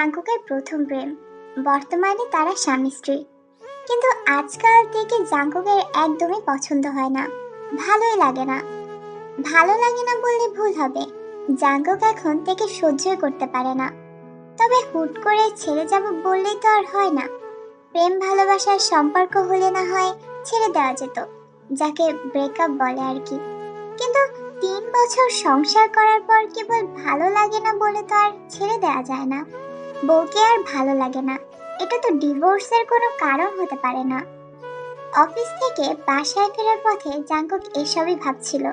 জাঙ্কুকের প্রথম প্রেম। বর্তমানে তারা স্বামী স্ত্রী। কিন্তু আজকাল থেকে জাঙ্কুকের একদমই পছন্দ হয় না। ভালোই লাগে না। ভালো লাগে না বললে ভুল হবে। জাঙ্কুক এখন থেকে সহ্যই করতে পারে না। তবে হুট করে ছেড়ে যাব বললেই তো আর হয় না। প্রেম ভালোবাসার সম্পর্ক হলে না হয় ছেড়ে দেওয়া যেত, যাকে ব্রেকআপ বলে আর কি। কিন্তু তিন বছর সংসার করার পর কেবল ভালো লাগে না বলে তো আর ছেড়ে দেওয়া যায় না। বউকে আর ভালো লাগে না। এটা তো ডিভোর্সের কোনো কারণ হতে পারে না। অফিস থেকে বাসায় ফেরার পথে জাঙ্কুক এসবই ভাবছিল।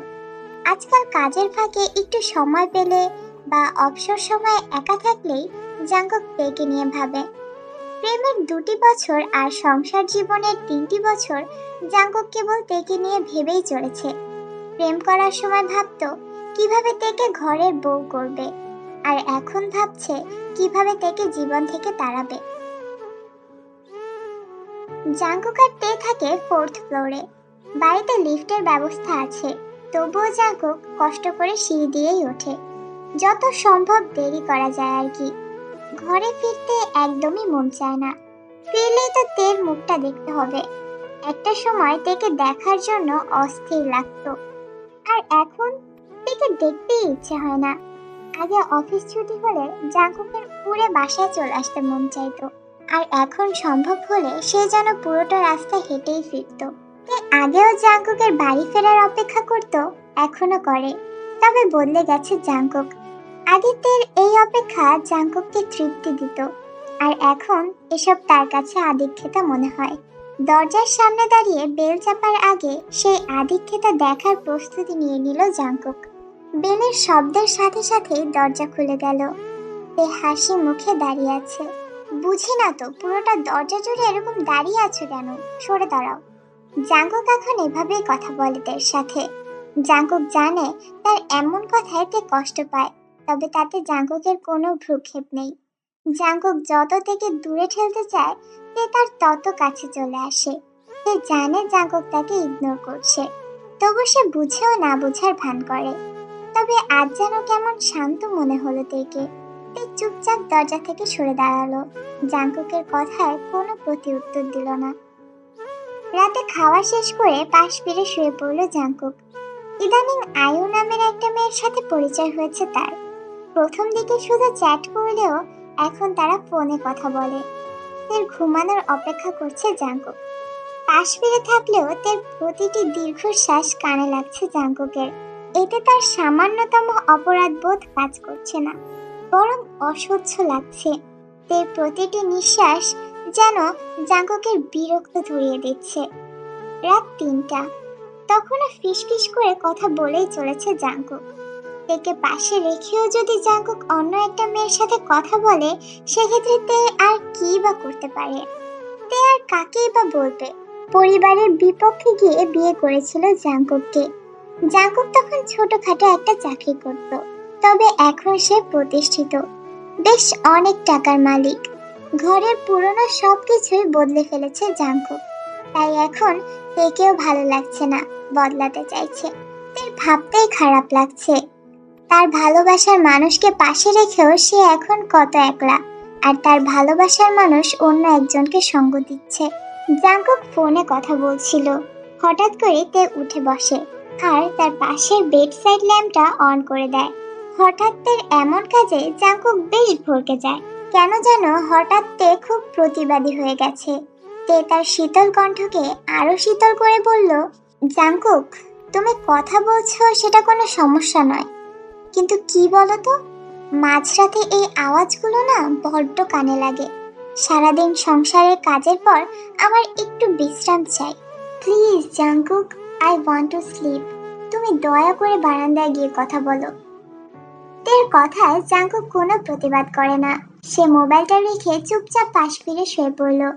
আজকাল কাজের ফাঁকে একটু সময় পেলে বা অবসর সময় একা থাকলেই জাঙ্কুক পেকে নিয়ে ভাবে। প্রেমের দুটি বছর আর সংসার জীবনের তিনটি বছর জাঙ্কুক কেবল তেকে নিয়ে ভেবেই চলেছে। প্রেম করার সময় ভাবতো, কীভাবে তেকে ঘরের বউ করবে? আর এখন ভাবছে কীভাবে তাকে জীবন থেকে তাড়াবে। জাঙ্কুক আর তে থাকে ফোর্থ ফ্লোরে। বাড়িতে লিফটের ব্যবস্থা আছে, তবুও জাঙ্কুক কষ্ট করে সিঁড়ি দিয়েই ওঠে। যত সম্ভব দেরি করা যায় আর কি। ঘরে ফিরতে একদমই মন চায় না। ফিরলেই তো তের মুখটা দেখতে হবে। একটা সময় তেকে দেখার জন্য অস্থির লাগতো। আর এখন তেকে দেখতেই ইচ্ছে হয় না। আগে অফিস ছুটি হলে জাঙ্কুকের উড়ে বাসায় চলে আসতে মন চাইতো। আর এখন সম্ভব হলে সে যেন পুরোটা রাস্তা হেঁটেই ফিরত। তে আগেও জাঙ্কুকের বাড়ি ফেরার অপেক্ষা করত, এখনও করে। তবে বদলে গেছে জাঙ্কুক। আদিত্যের এই অপেক্ষা জাঙ্কুককে তৃপ্তি দিত। আর এখন এসব তার কাছে আদিক্ষেতা মনে হয়। দরজার সামনে দাঁড়িয়ে বেল চাপার আগে সেই আদিক্ষেতা দেখার প্রস্তুতি নিয়ে নিল জাঙ্কুক। বেলের শব্দের সাথে সাথেই দরজা খুলে গেল। তে হাসি মুখে দাঁড়িয়ে আছে। বুঝি না তো, পুরোটা দরজা জুড়ে এরকম দাঁড়িয়ে আছো কেন? সরে দাঁড়াও। জাঙ্কুক এখন এভাবেই কথা বলে তার সাথে। জাঙ্কুক জানে তার এমন কথায় তে কষ্ট পায়, তবে তাতে জাঙ্কুকের কোনো ভ্রুক্ষেপ নেই। জাঙ্কুক যত থেকে দূরে ঠেলতে চায় তে তার তত কাছে চলে আসে। সে জানে জাঙ্কুক তাকে ইগনোর করছে। তবু সে বুঝেও না বুঝার ভান করে। তবে আজ যেন কেমন শান্ত মনে হলো তেকে। তে চুপচাপ দরজা থেকে সরে দাঁড়াল। জাঙ্কুকের কথায় কোনো প্রতি উত্তর দিল না। রাতে খাওয়া শেষ করে পাশ ফিরে শুয়ে পড়ল জাঙ্কুক ইদানিং আয়ু নামের একটা মেয়ের সাথে পরিচয় হয়েছে তার। প্রথম দিকে শুধু চ্যাট করলেও এখন তারা ফোনে কথা বলে। তের ঘুমানোর অপেক্ষা করছে জাঙ্কুক পাশ ফিরে থাকলেও তের প্রতিটি দীর্ঘশ্বাস কানে লাগছে জাঙ্কুকের এতে তার সামান্যতম অপরাধ বোধ কাজ করছে না, বরং অসহ্য লাগছে। তের প্রতিটি নিঃশ্বাস যেন জাঙ্কুকের বিরক্ত ধরিয়ে দিচ্ছে। রাত তিনটা। তখনও ফিসফিস করে কথা বলেই চলেছে জাঙ্কুক। তেকে পাশে রেখেও যদি জাঙ্কুক অন্য একটা মেয়ের সাথে কথা বলে, সেক্ষেত্রে তে আর কি বা করতে পারে? তে আর কাকেই বা বলবে? পরিবারের বিপক্ষে গিয়ে বিয়ে করেছিল জাঙ্কুককে। জাঙ্কুক তখন ছোটখাটো একটা চাকরি করত, তবে এখন সে প্রতিষ্ঠিত। বেশ অনেক টাকার মালিক। ঘরের পুরনো সব কিছুই বদলে ফেলেছে জাঙ্কুক তাই এখন তেকেও ভালো লাগছে না, বদলাতে চাইছে। তার ভাবতেই খারাপ লাগছে। তার ভালোবাসার মানুষকে পাশে রেখেও সে এখন কত একলা, আর তার ভালোবাসার মানুষ অন্য একজনকে সঙ্গ দিচ্ছে। জাঙ্কুক ফোনে কথা বলছিল। হঠাৎ করে তে উঠে বসে। আর তার পাশের বেড সাইড ল্যাম্পটা অন করে দেয়। হঠাৎ তের এমন কাজে জাঙ্কুক বেশ ভরকে যায়। কেন যেন হঠাৎ তে খুব প্রতিবাদী হয়ে গেছে। তে তার শীতল কণ্ঠকে আরও শীতল করে বলল জাঙ্কুক তুমি কথা বলছো সেটা কোনো সমস্যা নয়। কিন্তু কি বলো তো মাঝরাতে এই আওয়াজগুলো না বড্ড কানে লাগে। সারাদিন সংসারের কাজের পর আমার একটু বিশ্রাম চাই। Please Jungkook I want to sleep তুমি দয়া করে বারান্দায় গিয়ে কথা বলো। তের কথায় জাঙ্কুক কোনো প্রতিবাদ করে না। সে মোবাইলটা রেখে চুপচাপ পাশ ফিরে শুয়ে পড়ল।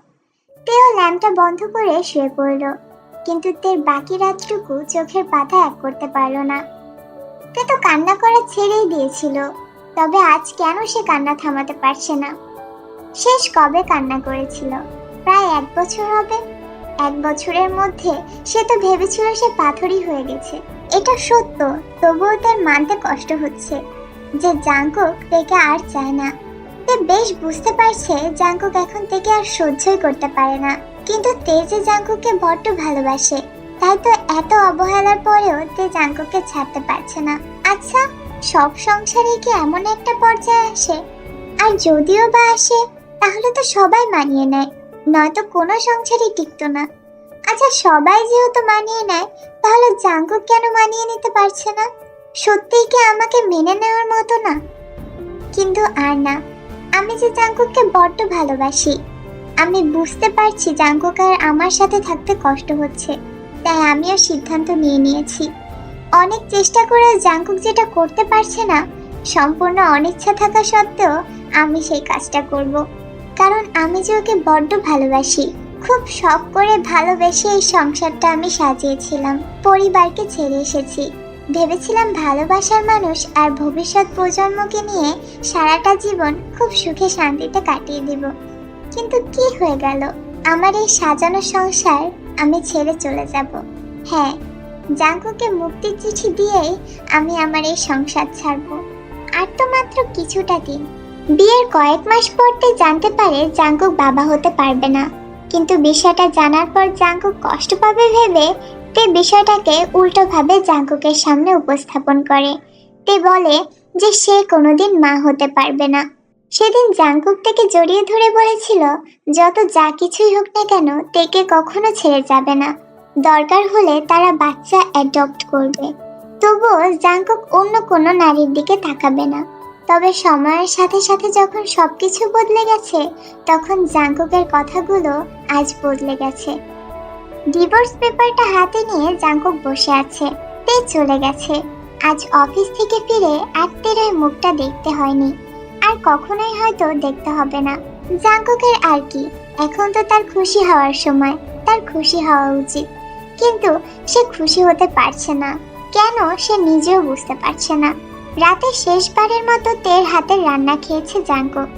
তেও ল্যাম্পটা বন্ধ করে শুয়ে পড়ল। কিন্তু তের বাকি রাতটুকু চোখের পাতা এক করতে পারল না। তে তো কান্না করা ছেড়েই দিয়েছিল। তবে আজ কেন সে কান্না থামাতে পারছে না? শেষ কবে কান্না করেছিল? প্রায় এক বছর হবে। এক বছরের মধ্যে সে তো ভেবেছিল সে পাথরই হয়ে গেছে। এটা সত্য, তবুও তার মানতে কষ্ট হচ্ছে। যে জাঙ্কুক তেকে আর চায় না। তে বেশ বুঝতে পারছে জাঙ্কুক এখন থেকে আর সহ্যই করতে পারে না। কিন্তু তে যে জাঙ্কুককে বড্ড ভালোবাসে, তাই তো এত অবহেলার পরেও তে জাঙ্কুককে ছাড়তে পারছে না। আচ্ছা সব সংসারে কি এমন একটা পর্যায়ে আসে? আর যদিও বা আসে, তাহলে তো সবাই মানিয়ে নেয়। নয়তো কোনো সংসারই টিকতো না। আচ্ছা সবাই যেহেতু মানিয়ে নেয়, তাহলে জাঙ্কুক কেন মানিয়ে নিতে পারছে না? সত্যিই কি আমাকে মেনে নেওয়ার মতো না? কিন্তু আর না, আমি যে জাঙ্কুককে বড্ড ভালোবাসি। আমি বুঝতে পারছি জাঙ্কুক আর আমার সাথে থাকতে কষ্ট হচ্ছে, তাই আমিও সিদ্ধান্ত নিয়ে নিয়েছি। অনেক চেষ্টা করে জাঙ্কুক যেটা করতে পারছে না, সম্পূর্ণ অনিচ্ছা থাকা সত্ত্বেও আমি সেই কাজটা করব। কারণ আমি যে ওকে বড্ড ভালোবাসি। খুব শখ করে ভালোবেসে এই সংসারটা আমি সাজিয়েছিলাম। পরিবারকে ছেড়ে এসেছি। ভেবেছিলাম ভালোবাসার মানুষ আর ভবিষ্যৎ প্রজন্মকে নিয়ে সারাটা জীবন খুব সুখে শান্তিতে কাটিয়ে দিব। কিন্তু কি হয়ে গেল? আমার এই সাজানো সংসার আমি ছেড়ে চলে যাব। হ্যাঁ জাঙ্কুকে মুক্তির চিঠি দিয়েই আমি আমার এই সংসার ছাড়বো। আর তো মাত্র কিছুটা দিন। বিয়ের কয়েক মাস পরতে জানতে পারে জাঙ্কুক বাবা হতে পারবে না। কিন্তু বিষয়টা জানার পর জাঙ্কুক কষ্ট পাবে ভেবে তে বিষয়টাকে উল্টোভাবে জাঙ্কুকের সামনে উপস্থাপন করে। তে বলে যে সে কোনোদিন মা হতে পারবে না। সেদিন জাঙ্কুক থেকে জড়িয়ে ধরে বলেছিল, যত যা কিছুই হোক না কেন, তেকে কখনো ছেড়ে যাবে না। দরকার হলে তারা বাচ্চা অ্যাডপ্ট করবে। তবুও জাঙ্কুক অন্য কোনো নারীর দিকে তাকাবে না। তবে সময়ের সাথে সাথে যখন সবকিছু বদলে গেছে, তখন জাঙ্কুকের কথাগুলো আজ বদলে গেছে। ডিভোর্স পেপারটা হাতে নিয়ে জাঙ্কুক বসে আছে, তে চলে গেছে। আজ অফিস থেকে ফিরে আর তেরার মুখটা দেখতে হয়নি। আর কখনোই হয়তো দেখতে হবে না। জাঙ্কুকের আর কি, এখন তো তার খুশি হওয়ার সময়, তার খুশি হওয়া উচিত। কিন্তু সে খুশি হতে পারছে না। কেন সে নিজেও বুঝতে পারছে না। রাতে শেষবারের মতো তের হাতের রান্না খেয়েছে জাঙ্কুক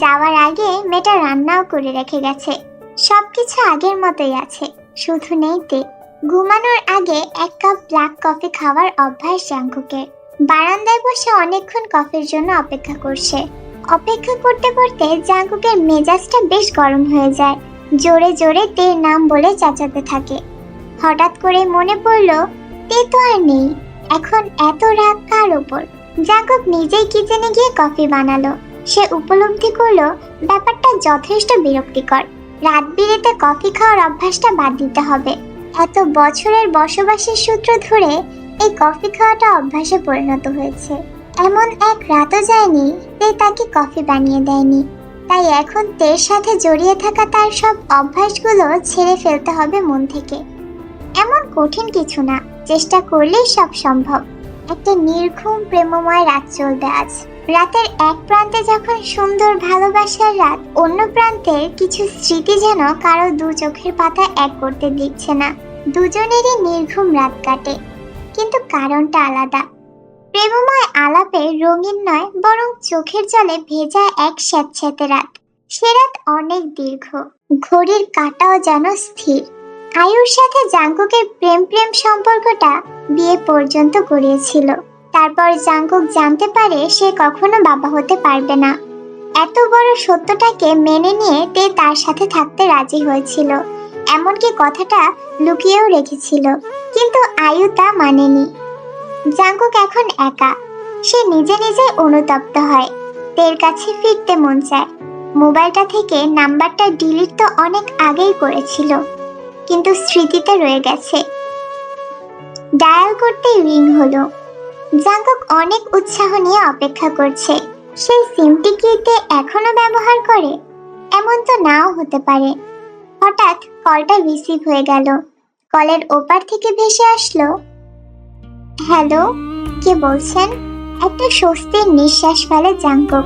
যাওয়ার আগে মেয়েটা রান্নাও করে রেখে গেছে। সবকিছু আগের মতোই আছে, শুধু নেই তে। ঘুমানোর আগে এক কাপ ব্ল্যাক কফি খাওয়ার অভ্যাস জাঙ্কুকের বারান্দায় বসে অনেকক্ষণ কফির জন্য অপেক্ষা করছে। অপেক্ষা করতে করতে জাঙ্কুকের মেজাজটা বেশ গরম হয়ে যায়। জোরে জোরে তের নাম বলে চেঁচাতে থাকে। হঠাৎ করে মনে পড়ল, তে তো আর নেই। এখন এত রাগ কার ওপর? জাঙ্কুক নিজেই কিচেনে গিয়ে কফি বানালো? সে উপলব্ধি করল, ব্যাপারটা যথেষ্ট বিরক্তিকর। রাত বিরেতে কফি খাওয়ার অভ্যাসটা বাদ দিতে হবে। এত বছরের বসবাসের সূত্র ধরে এই কফি খাওয়াটা অভ্যাসে পরিণত হয়েছে। এমন এক রাতও যায়নি, যে তাকে কফি বানিয়ে দেয়নি। তাই এখন তের সাথে জড়িয়ে থাকা তার সব অভ্যাসগুলো ছেড়ে ফেলতে হবে মন থেকে। এমন কঠিন কিছু না, চেষ্টা করলেই সব সম্ভব। একটা নির্ঘুম প্রেমময় রাত চলবে আজ। রাতের এক প্রান্তে যখন সুন্দর ভালোবাসার রাত, অন্য প্রান্তের কিছু স্মৃতি যেন কারও দু চোখের পাতা এক করতে দিচ্ছে না। দুজনেরই নির্ঘুম রাত কাটে, কিন্তু কারণটা আলাদা। প্রেমময় আলাপে রঙিন নয়, বরং চোখের জলে ভেজা এক স্যাঁতস্যাঁতে রাত। সে রাত অনেক দীর্ঘ, ঘড়ির কাটাও যেন স্থির। আয়ুর সাথে জাঙ্কুকের প্রেম প্রেম সম্পর্কটা বিয়ে পর্যন্ত গড়িয়েছিল। তারপর জাঙ্কুক জানতে পারে সে কখনো বাবা হতে পারবে না। এত বড় সত্যটাকে মেনে নিয়ে তে তার সাথে থাকতে রাজি হয়েছিল। এমনকি কথাটা লুকিয়েও রেখেছিল। কিন্তু আয়ু তা মানেনি। জাঙ্কুক এখন একা। সে নিজে নিজে অনুতপ্ত হয়। তের কাছে ফিরতে মন চায়। মোবাইলটা থেকে নাম্বারটা ডিলিট তো অনেক আগেই করেছিল। কিন্তু স্মৃতিতে রয়ে গেছে। ডায়াল করতে রিং হলো। জাঙ্কুক অনেক উৎসাহ নিয়ে অপেক্ষা করছে। সেই সিমটি কি এখনও ব্যবহার করে? এমন তো নাও হতে পারে। হঠাৎ কলটা রিসিভ হয়ে গেল। কলের ওপার থেকে ভেসে আসলো। হ্যালো, কে বলছেন? একটা স্বস্তির নিঃশ্বাস ফেলে জাঙ্কুক।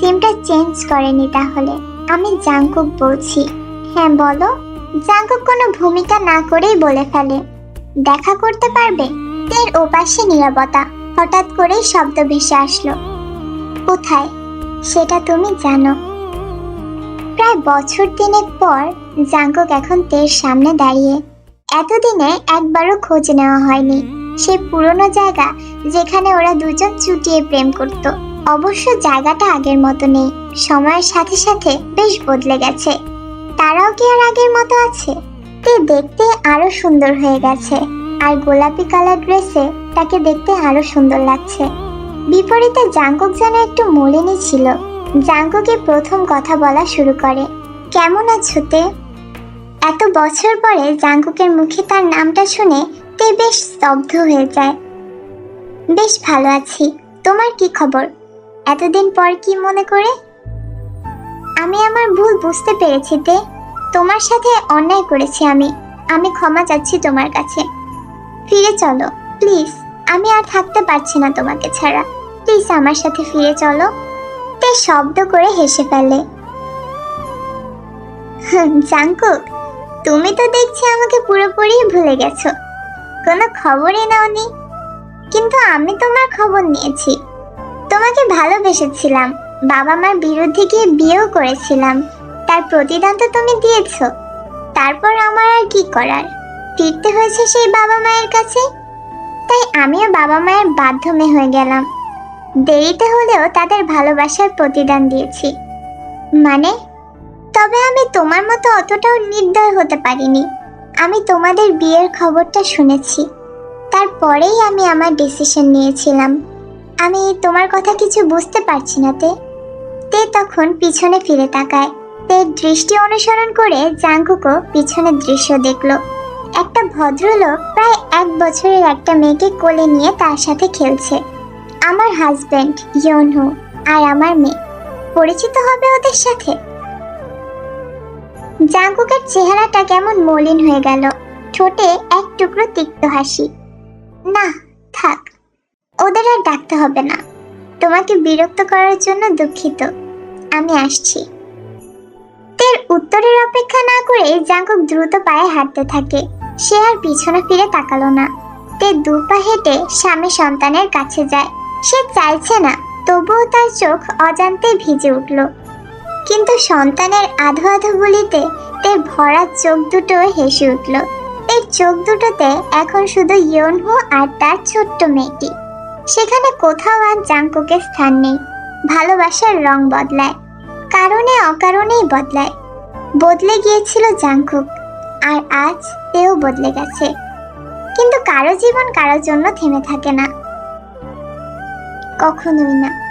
সিমটা চেঞ্জ করেনি তাহলে। আমি জাঙ্কুক বলছি। হ্যাঁ বলো। জাঙ্কুক কোনো ভূমিকা না করেই বলে ফেলে। দেখা করতে পারবে তের ওপাশে নীরবতা। হঠাৎ করেই শব্দ ভেসে আসলো। কোথায়? সেটা তুমি জানো। প্রায় বছর তিনেক পর জাঙ্কুক এখন তের সামনে দাঁড়িয়ে। এতদিনে একবারও খোঁজ নেওয়া হয়নি। সেই পুরনো জায়গা যেখানে ওরা দুজন চুটিয়ে প্রেম করত। অবশ্য জায়গাটা আগের মতো নেই। সময়ের সাথে সাথে বেশ বদলে গেছে। তারাও কি আর আগের মতো আছে? তে দেখতে আরও সুন্দর হয়ে গেছে। আর গোলাপি কালার ড্রেসে তাকে দেখতে আরও সুন্দর লাগছে। বিপরীতে জাঙ্কুক যেন একটু মলিনই ছিল। জাঙ্কুকে প্রথম কথা বলা শুরু করে, কেমন আছো তে? এত বছর পরে জাঙ্কুকের মুখে তার নামটা শুনে তে বেশ স্তব্ধ হয়ে যায়। বেশ ভালো আছি। তোমার কি খবর? এতদিন পর কি মনে করে? আমি আমার ভুল বুঝতে পেরেছি তে। তোমার সাথে অন্যায় করেছি আমি। আমি ক্ষমা চাচ্ছি তোমার কাছে। ফিরে চলো, প্লিজ। আমি আর থাকতে পারছি না তোমাকে ছাড়া। প্লিজ আমার সাথে ফিরে চলো। তে শব্দ করে হেসে ফেলে। জাঙ্কুক তুমি তো দেখছি আমাকে পুরোপুরি ভুলে গেছো। কোনো খবরই নাওনি। কিন্তু আমি তোমার খবর নিয়েছি। তোমাকে ভালোবেসেছিলাম। বাবা মার বিরুদ্ধে গিয়ে বিয়েও করেছিলাম। তার প্রতিদান তো তুমি দিয়েছ। তারপর আমার আর কি করার? ফিরতে হয়েছে সেই বাবা মায়ের কাছে। তাই আমিও বাবা মায়ের বাধ্য হয়ে গেলাম। দেরিতে হলেও তাদের ভালোবাসার প্রতিদান দিয়েছি। মানে? তবে আমি তোমার মতো অতটাও নির্দয় হতে পারিনি। আমি তোমাদের বিয়ের খবরটা শুনেছি। তারপরেই আমি আমার ডিসিশন নিয়েছিলাম। আমি তোমার কথা কিছু বুঝতে পারছি না তে তখন পিছনে ফিরে তাকায়। তে দৃষ্টি অনুসরণ করে জাঙ্কুকও পিছনের দৃশ্য দেখল। একটা ভদ্রলোক প্রায় এক বছরের একটা মেয়েকে কোলে নিয়ে তার সাথে খেলছে। আমার হাজবেন্ড ইয়নহু আর আমার মেয়ে। পরিচিত হবে ওদের সাথে? জাঙ্কুকের চেহারাটা কেমন মলিন হয়ে গেল। ঠোঁটে এক টুকরো তিক্ত হাসি। না, থাক, ওদের আর ডাকতে হবে না। তোমাকে বিরক্ত করার জন্য দুঃখিত। আমি আসছি। তের উত্তরের অপেক্ষা না করে জাঙ্কুক দ্রুত পায়ে হাঁটতে থাকে। সে আর পিছনে ফিরে তাকালো না। তে দু পা হেঁটে স্বামী সন্তানের কাছে যায়। সে চাইছে না, তবুও তার চোখ অজান্তে ভিজে উঠল। কিন্তু সন্তানের আধো আধো গুলিতে তের ভরা চোখ দুটো হেসে উঠল। এর চোখ দুটোতে এখন শুধু ইয়নহু আর তার ছোট্ট মেয়েটি। সেখানে কোথাও আর জাঙ্কুকের স্থান নেই। ভালোবাসার রং বদলায়। কারণে অকারণেই বদলায়। বদলে গিয়েছিল জাংকুক, আর আজ তেও বদলে গেছে। কিন্তু কারও জীবন কারোর জন্য থেমে থাকে না। কখনোই না।